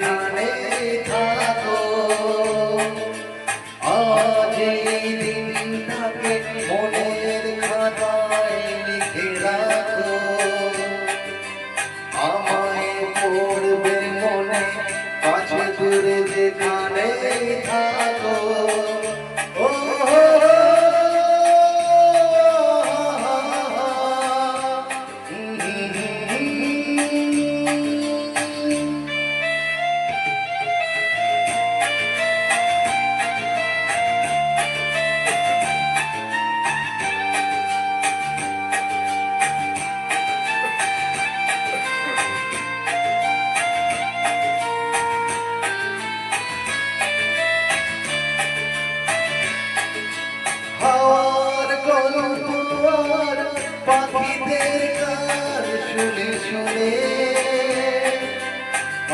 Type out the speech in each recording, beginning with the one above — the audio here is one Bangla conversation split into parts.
जाने পাখিদের কার শুনে শুনে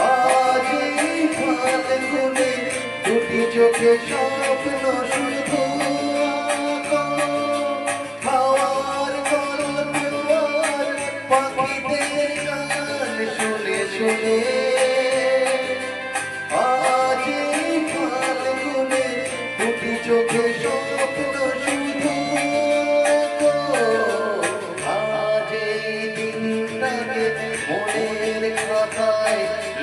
আজ ফাল গুনে দুটি চোখে সব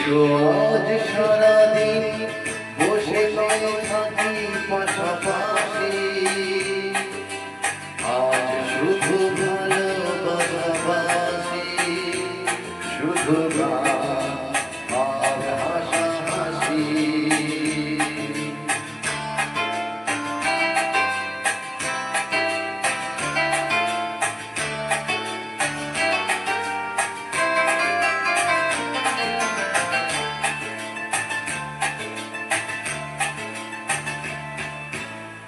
আজ সারাদিন বসে থাকি পাশাপাশি। আজ শুধু ভালোবাসাবাসি শুধু গান।